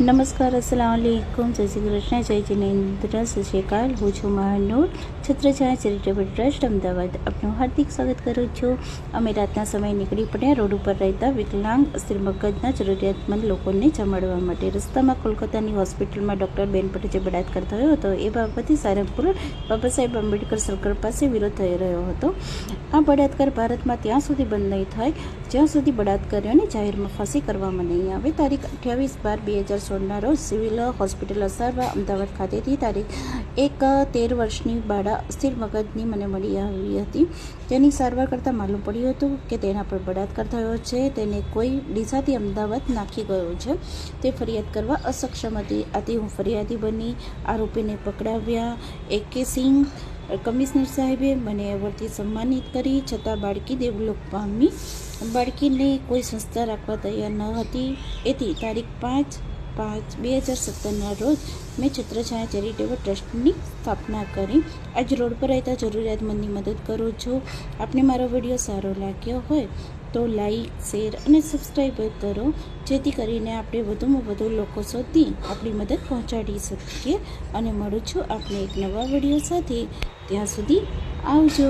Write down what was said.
નમસ્કાર, અસલામ વાલેકુમ જય શ્રી કૃષ્ણ, જય જિનેન્દ્ર સત હું છું મહાનૂર છત્રછાયા ચેરિટેબલ ટ્રસ્ટ, અમદાવાદ. આપનું હાર્દિક સ્વાગત કરું છું. અમે રાતના સમયે નીકળી પડ્યા રોડ ઉપર રહેતા વિકલાંગ, અસ્થિર મગજના, જરૂરિયાતમંદ લોકોને જમાડવા માટે. રસ્તામાં કોલકાતાની હોસ્પિટલમાં ડૉક્ટર બેન પટેલ જે બળાત્કાર થયો હતો, એ બાબતે સારંગપુર બાબા સાહેબ આંબેડકર સર્કલ પાસે વિરોધ થઈ રહ્યો હતો. આ બળાત્કાર ભારતમાં ત્યાં સુધી બંધ નહીં થાય. જ્યાં સુધી બળાત્કારીઓને જાહેરમાં ફાંસી કરવામાં નહીં આવે, તારીખ અઠ્યાવીસ બાર બે હજાર સોળના રોજ સિવિલ હોસ્પિટલ અસારવા અમદાવાદ ખાતેથી તારીખ એક તેર વર્ષની બાળા અસ્થિર મગજની મને મળી આવી હતી. તેની સારવાર કરતાં માલુમ પડ્યું હતું કે તેના પર બળાત્કાર થયો છે. તેને કોઈ ડીસાથી અમદાવાદ નાખી ગયો છે. તે ફરિયાદ કરવા અસક્ષમ હતી. આથી હું ફરિયાદી બની આરોપીને પકડાવ્યા. એકે સિંહ કમિશનર સાહેબે મને એવોર્ડથી સન્માનિત કરી. છતાં બાળકી દેવલોક પામી બાળકીને કોઈ સંસ્થા રાખવા તૈયાર ન હતી. એથી તારીખ પાંચ પાંચ, બે હજાર સત્તરના રોજ મેં છત્રછાયા ચેરિટેબલ ટ્રસ્ટની સ્થાપના કરી. આજ રોડ પર રહેતા જરૂરિયાતમંદની મદદ કરું છું. આપને મારો વીડિયો સારો લાગ્યો હોય તો લાઈક, શેર અને સબસ્ક્રાઈબ કરો, જેથી કરીને આપણે વધુમાં વધુ લોકો સુધી આપણી મદદ પહોંચાડી શકીએ. અને મળું છું આપણે એક નવા વીડિયો સાથે. ત્યાં સુધી આવજો.